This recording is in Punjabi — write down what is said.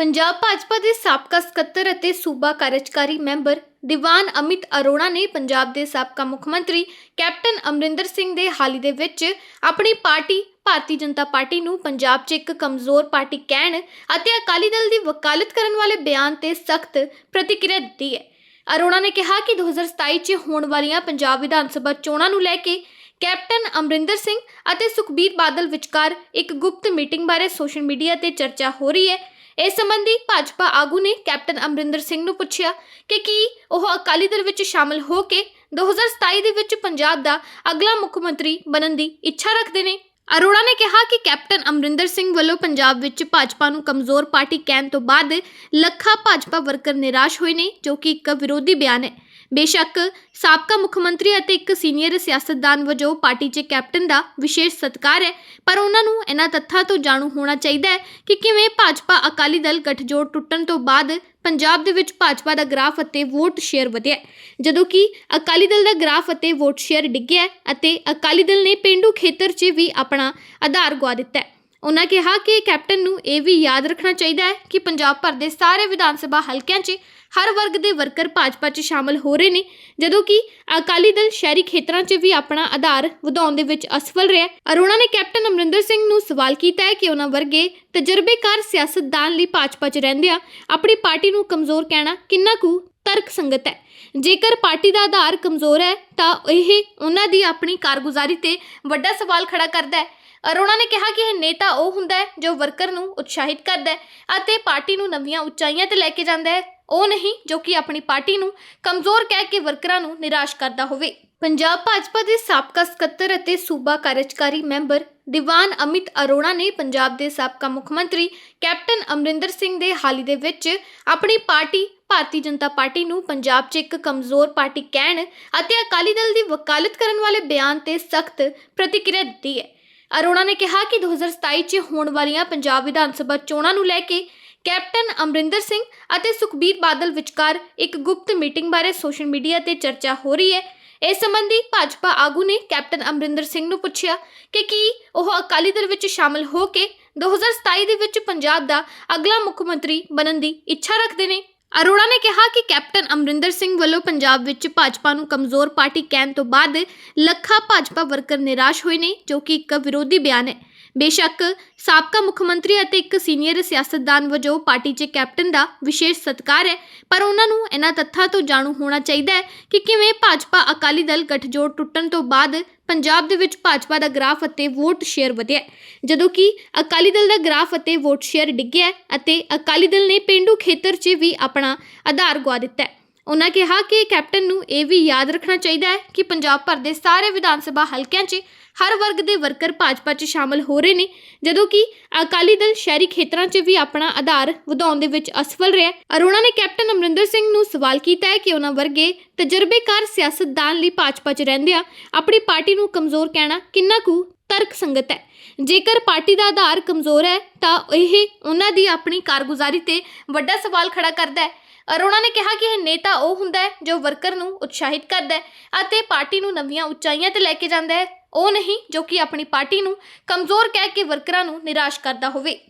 ਪੰਜਾਬ ਭਾਜਪਾ ਦੇ ਸਾਬਕਾ ਸਕੱਤਰ ਅਤੇ ਸੂਬਾ ਕਾਰਜਕਾਰੀ ਮੈਂਬਰ ਦੀਵਾਨ ਅਮਿਤ ਅਰੋੜਾ ਨੇ ਪੰਜਾਬ ਦੇ ਸਾਬਕਾ ਮੁੱਖ ਮੰਤਰੀ ਕੈਪਟਨ ਅਮਰਿੰਦਰ ਸਿੰਘ ਦੇ ਹਾਲ ਹੀ ਦੇ ਵਿੱਚ ਆਪਣੀ ਪਾਰਟੀ, ਭਾਰਤੀ ਜਨਤਾ ਪਾਰਟੀ ਨੂੰ ਪੰਜਾਬ 'ਚ ਇੱਕ ਕਮਜ਼ੋਰ ਪਾਰਟੀ ਕਹਿਣ ਅਤੇ ਅਕਾਲੀ ਦਲ ਦੀ ਵਕਾਲਤ ਕਰਨ ਵਾਲੇ ਬਿਆਨ ਤੇ ਸਖਤ ਪ੍ਰਤੀਕਿਰਿਆ ਦਿੱਤੀ ਹੈ। ਅਰੋੜਾ ਨੇ ਕਿਹਾ ਕਿ 2027 'ਚ ਹੋਣ ਵਾਲੀਆਂ ਪੰਜਾਬ ਵਿਧਾਨ ਸਭਾ ਚੋਣਾਂ ਨੂੰ ਲੈ ਕੇ ਕੈਪਟਨ ਅਮਰਿੰਦਰ ਸਿੰਘ ਅਤੇ ਸੁਖਬੀਰ ਬਾਦਲ ਵਿਚਕਾਰ ਇੱਕ ਗੁਪਤ ਮੀਟਿੰਗ ਬਾਰੇ ਸੋਸ਼ਲ ਮੀਡੀਆ ਤੇ ਚਰਚਾ ਹੋ ਰਹੀ ਹੈ। ਇਸ ਸੰਬੰਧੀ ਭਾਜਪਾ ਆਗੂ ਨੇ ਕੈਪਟਨ ਅਮਰਿੰਦਰ ਸਿੰਘ ਨੂੰ ਪੁੱਛਿਆ ਕਿ ਕੀ ਉਹ ਅਕਾਲੀ ਦਲ ਵਿੱਚ ਸ਼ਾਮਲ ਹੋ ਕੇ 2027 ਦੇ ਵਿੱਚ ਪੰਜਾਬ ਦਾ ਅਗਲਾ ਮੁੱਖ ਮੰਤਰੀ ਬਣਨ ਦੀ ਇੱਛਾ ਰੱਖਦੇ ਨੇ? ਅਰੋੜਾ ਨੇ ਕਿਹਾ ਕਿ ਕੈਪਟਨ ਅਮਰਿੰਦਰ ਸਿੰਘ ਵੱਲੋਂ ਪੰਜਾਬ ਵਿੱਚ ਭਾਜਪਾ ਨੂੰ ਕਮਜ਼ੋਰ ਪਾਰਟੀ ਕਹਿਣ ਤੋਂ ਬਾਅਦ ਲੱਖਾਂ ਭਾਜਪਾ ਵਰਕਰ ਨਿਰਾਸ਼ ਹੋਏ ਨੇ, ਜੋ ਕਿ ਇੱਕ ਵਿਰੋਧੀ ਬਿਆਨ ਹੈ। ਬੇਸ਼ੱਕ ਸਾਬਕਾ ਮੁੱਖ ਮੰਤਰੀ ਅਤੇ ਇੱਕ ਸੀਨੀਅਰ ਸਿਆਸਤਦਾਨ ਵਜੋਂ ਪਾਰਟੀ 'ਚ ਕੈਪਟਨ ਦਾ ਵਿਸ਼ੇਸ਼ ਸਤਿਕਾਰ ਹੈ ਪਰ ਉਹਨਾਂ ਨੂੰ ਇਹਨਾਂ ਤੱਥਾਂ ਤੋਂ ਜਾਣੂ ਹੋਣਾ ਚਾਹੀਦਾ ਹੈ ਕਿ ਕਿਵੇਂ ਭਾਜਪਾ ਅਕਾਲੀ ਦਲ ਗਠਜੋੜ ਟੁੱਟਣ ਤੋਂ ਬਾਅਦ ਪੰਜਾਬ ਦੇ ਵਿੱਚ ਭਾਜਪਾ ਦਾ ਗ੍ਰਾਫ ਅਤੇ ਵੋਟ ਸ਼ੇਅਰ ਵਧਿਆ ਹੈ, ਜਦੋਂ ਕਿ ਅਕਾਲੀ ਦਲ ਦਾ ਗ੍ਰਾਫ ਅਤੇ ਵੋਟ ਸ਼ੇਅਰ ਡਿੱਗਿਆ ਹੈ ਅਤੇ ਅਕਾਲੀ ਦਲ ਨੇ ਪਿੰਡੂ ਖੇਤਰ 'ਚ ਵੀ ਆਪਣਾ ਆਧਾਰ ਗੁਆ ਦਿੱਤਾ ਹੈ। ਉਹਨਾਂ ਕਿਹਾ ਕਿ ਕੈਪਟਨ ਨੂੰ ਇਹ ਵੀ ਯਾਦ ਰੱਖਣਾ ਚਾਹੀਦਾ ਹੈ ਕਿ ਪੰਜਾਬ ਭਰ ਦੇ ਸਾਰੇ ਵਿਧਾਨ ਸਭਾ ਹਲਕਿਆਂ 'ਚ ਹਰ ਵਰਗ ਦੇ ਵਰਕਰ ਭਾਜਪਾ 'ਚ ਸ਼ਾਮਲ ਹੋ ਰਹੇ ਨੇ, ਜਦੋਂ ਕਿ ਅਕਾਲੀ ਦਲ ਸ਼ਹਿਰੀ ਖੇਤਰਾਂ 'ਚ ਵੀ ਆਪਣਾ ਆਧਾਰ ਵਧਾਉਣ ਦੇ ਵਿੱਚ ਅਸਫਲ ਰਿਹਾ ਅਰੋੜਾ ਨੇ ਕੈਪਟਨ ਅਮਰਿੰਦਰ ਸਿੰਘ ਨੂੰ ਸਵਾਲ ਕੀਤਾ ਹੈ ਕਿ ਉਹਨਾਂ ਵਰਗੇ ਤਜਰਬੇਕਾਰ ਸਿਆਸਤਦਾਨ ਲਈ ਭਾਜਪਾ 'ਚ ਰਹਿੰਦਿਆਂ ਆਪਣੀ ਪਾਰਟੀ ਨੂੰ ਕਮਜ਼ੋਰ ਕਹਿਣਾ ਕਿੰਨਾ ਕੁ ਤਰਕ ਸੰਗਤ ਹੈ। ਜੇਕਰ ਪਾਰਟੀ ਦਾ ਆਧਾਰ ਕਮਜ਼ੋਰ ਹੈ, ਤਾਂ ਇਹ ਉਹਨਾਂ ਦੀ ਆਪਣੀ ਕਾਰਗੁਜ਼ਾਰੀ ਤੇ ਵੱਡਾ ਸਵਾਲ ਖੜਾ ਕਰਦਾ ਹੈ। ਅਰੋੜਾ ਨੇ ਕਿਹਾ ਕਿ ਇਹ ਨੇਤਾ ਉਹ ਹੁੰਦਾ ਹੈ ਜੋ ਵਰਕਰ ਨੂੰ ਉਤਸ਼ਾਹਿਤ ਕਰਦਾ ਹੈ ਅਤੇ ਪਾਰਟੀ ਨੂੰ ਨਵੀਆਂ ਉਚਾਈਆਂ ਤੇ ਲੈ ਕੇ ਜਾਂਦਾ ਹੈ। ਉਹ ਨਹੀਂ, ਜੋ ਕਿ ਆਪਣੀ ਪਾਰਟੀ ਨੂੰ ਕਮਜ਼ੋਰ ਕਹਿ ਕੇ ਵਰਕਰਾਂ ਨੂੰ ਨਿਰਾਸ਼ ਕਰਦਾ ਹੋਵੇ। ਪੰਜਾਬ ਭਾਜਪਾ ਦੇ ਸਾਬਕਾ ਸਕੱਤਰ ਅਤੇ ਸੂਬਾ ਕਾਰਜਕਾਰੀ ਮੈਂਬਰ ਦੀਵਾਨ ਅਮਿਤ ਅਰੋੜਾ ਨੇ ਪੰਜਾਬ ਦੇ ਸਾਬਕਾ ਮੁੱਖ ਮੰਤਰੀ ਕੈਪਟਨ ਅਮਰਿੰਦਰ ਸਿੰਘ ਦੇ ਹਾਲ ਹੀ ਦੇ ਵਿੱਚ ਆਪਣੀ ਪਾਰਟੀ, ਭਾਰਤੀ ਜਨਤਾ ਪਾਰਟੀ ਨੂੰ ਪੰਜਾਬ 'ਚ ਇੱਕ ਕਮਜ਼ੋਰ ਪਾਰਟੀ ਕਹਿਣ ਅਤੇ ਅਕਾਲੀ ਦਲ ਦੀ ਵਕਾਲਤ ਕਰਨ ਵਾਲੇ ਬਿਆਨ ਤੇ ਸਖਤ ਪ੍ਰਤੀਕਿਰਿਆ ਦਿੱਤੀ ਹੈ। ਅਰੋੜਾ ਨੇ ਕਿਹਾ ਕਿ 2027 'ਚ ਹੋਣ ਵਾਲੀਆਂ ਪੰਜਾਬ ਵਿਧਾਨ ਸਭਾ ਚੋਣਾਂ ਨੂੰ ਲੈ ਕੇ ਕੈਪਟਨ ਅਮਰਿੰਦਰ ਸਿੰਘ ਅਤੇ ਸੁਖਬੀਰ ਬਾਦਲ ਵਿਚਕਾਰ ਇੱਕ ਗੁਪਤ ਮੀਟਿੰਗ ਬਾਰੇ ਸੋਸ਼ਲ ਮੀਡੀਆ ਤੇ ਚਰਚਾ ਹੋ ਰਹੀ ਹੈ। ਇਸ ਸੰਬੰਧੀ ਭਾਜਪਾ ਆਗੂ ਨੇ ਕੈਪਟਨ ਅਮਰਿੰਦਰ ਸਿੰਘ ਨੂੰ ਪੁੱਛਿਆ ਕਿ ਕੀ ਉਹ ਅਕਾਲੀ ਦਲ ਵਿੱਚ ਸ਼ਾਮਲ ਹੋ ਕੇ 2027 ਦੇ ਵਿੱਚ ਪੰਜਾਬ ਦਾ ਅਗਲਾ ਮੁੱਖ ਮੰਤਰੀ ਬਣਨ ਦੀ ਇੱਛਾ ਰੱਖਦੇ ਨੇ? ਅਰੋੜਾ ਨੇ ਕਿਹਾ ਕਿ ਕੈਪਟਨ ਅਮਰਿੰਦਰ ਸਿੰਘ ਵੱਲੋਂ ਪੰਜਾਬ ਵਿੱਚ ਭਾਜਪਾ ਨੂੰ ਕਮਜ਼ੋਰ ਪਾਰਟੀ ਕਹਿਣ ਤੋਂ ਬਾਅਦ ਲੱਖਾਂ ਭਾਜਪਾ ਵਰਕਰ ਨਿਰਾਸ਼ ਹੋਏ ਨੇ, ਜੋ ਕਿ ਇੱਕ ਵਿਰੋਧੀ ਬਿਆਨ ਹੈ। ਬੇਸ਼ੱਕ ਸਾਬਕਾ ਮੁੱਖ ਮੰਤਰੀ ਅਤੇ ਇੱਕ ਸੀਨੀਅਰ ਸਿਆਸਤਦਾਨ ਵਜੋਂ ਪਾਰਟੀ 'ਚ ਕੈਪਟਨ ਦਾ ਵਿਸ਼ੇਸ਼ ਸਤਿਕਾਰ ਹੈ ਪਰ ਉਹਨਾਂ ਨੂੰ ਇਹਨਾਂ ਤੱਥਾਂ ਤੋਂ ਜਾਣੂ ਹੋਣਾ ਚਾਹੀਦਾ ਹੈ ਕਿ ਕਿਵੇਂ ਭਾਜਪਾ ਅਕਾਲੀ ਦਲ ਗਠਜੋੜ ਟੁੱਟਣ ਤੋਂ ਬਾਅਦ ਪੰਜਾਬ ਦੇ ਵਿੱਚ ਭਾਜਪਾ ਦਾ ਗ੍ਰਾਫ ਅਤੇ ਵੋਟ ਸ਼ੇਅਰ ਵਧਿਆ ਹੈ, ਜਦੋਂ ਕਿ ਅਕਾਲੀ ਦਲ ਦਾ ਗ੍ਰਾਫ ਅਤੇ ਵੋਟ ਸ਼ੇਅਰ ਡਿੱਗਿਆ ਹੈ ਅਤੇ ਅਕਾਲੀ ਦਲ ਨੇ ਪਿੰਡੂ ਖੇਤਰ 'ਚ ਵੀ ਆਪਣਾ ਆਧਾਰ ਗਵਾ ਦਿੱਤਾ ਹੈ। ਉਹਨਾਂ ਕਿਹਾ ਕਿ ਕੈਪਟਨ ਨੂੰ ਇਹ ਵੀ ਯਾਦ ਰੱਖਣਾ ਚਾਹੀਦਾ ਹੈ ਕਿ ਪੰਜਾਬ ਭਰ ਦੇ ਸਾਰੇ ਵਿਧਾਨ ਸਭਾ ਹਲਕਿਆਂ 'ਚ ਹਰ ਵਰਗ ਦੇ ਵਰਕਰ ਭਾਜਪਾ 'ਚ ਸ਼ਾਮਲ ਹੋ ਰਹੇ ਨੇ, ਜਦੋਂ ਕਿ ਅਕਾਲੀ ਦਲ ਸ਼ਹਿਰੀ ਖੇਤਰਾਂ 'ਚ ਵੀ ਆਪਣਾ ਆਧਾਰ ਵਧਾਉਣ ਦੇ ਵਿੱਚ ਅਸਫਲ ਰਿਹਾ ਅਰੋੜਾ ਨੇ ਕੈਪਟਨ ਅਮਰਿੰਦਰ ਸਿੰਘ ਨੂੰ ਸਵਾਲ ਕੀਤਾ ਹੈ ਕਿ ਉਹਨਾਂ ਵਰਗੇ ਤਜਰਬੇਕਾਰ ਸਿਆਸਤਦਾਨ ਲਈ ਭਾਜਪਾ 'ਚ ਰਹਿੰਦਿਆਂ ਆਪਣੀ ਪਾਰਟੀ ਨੂੰ ਕਮਜ਼ੋਰ ਕਹਿਣਾ ਕਿੰਨਾ ਕੁ ਤਰਕ ਸੰਗਤ ਹੈ? ਜੇਕਰ ਪਾਰਟੀ ਦਾ ਆਧਾਰ ਕਮਜ਼ੋਰ ਹੈ, ਤਾਂ ਇਹ ਉਹਨਾਂ ਦੀ ਆਪਣੀ ਕਾਰਗੁਜ਼ਾਰੀ ਤੇ ਵੱਡਾ ਸਵਾਲ ਖੜਾ ਕਰਦਾ ਹੈ। ਅਰੋੜਾ ਨੇ ਕਿਹਾ ਕਿ ਇਹ ਨੇਤਾ ਉਹ ਹੁੰਦਾ ਹੈ ਜੋ ਵਰਕਰ ਨੂੰ ਉਤਸ਼ਾਹਿਤ ਕਰਦਾ ਹੈ ਅਤੇ ਪਾਰਟੀ ਨੂੰ ਨਵੀਆਂ ਉਚਾਈਆਂ ਤੇ ਲੈ ਕੇ ਜਾਂਦਾ ਹੈ। ਉਹ ਨਹੀਂ ਜੋ ਕਿ ਆਪਣੀ ਪਾਰਟੀ ਨੂੰ ਕਮਜ਼ੋਰ ਕਹਿ ਕੇ ਵਰਕਰਾਂ ਨੂੰ ਨਿਰਾਸ਼ ਕਰਦਾ ਹੋਵੇ।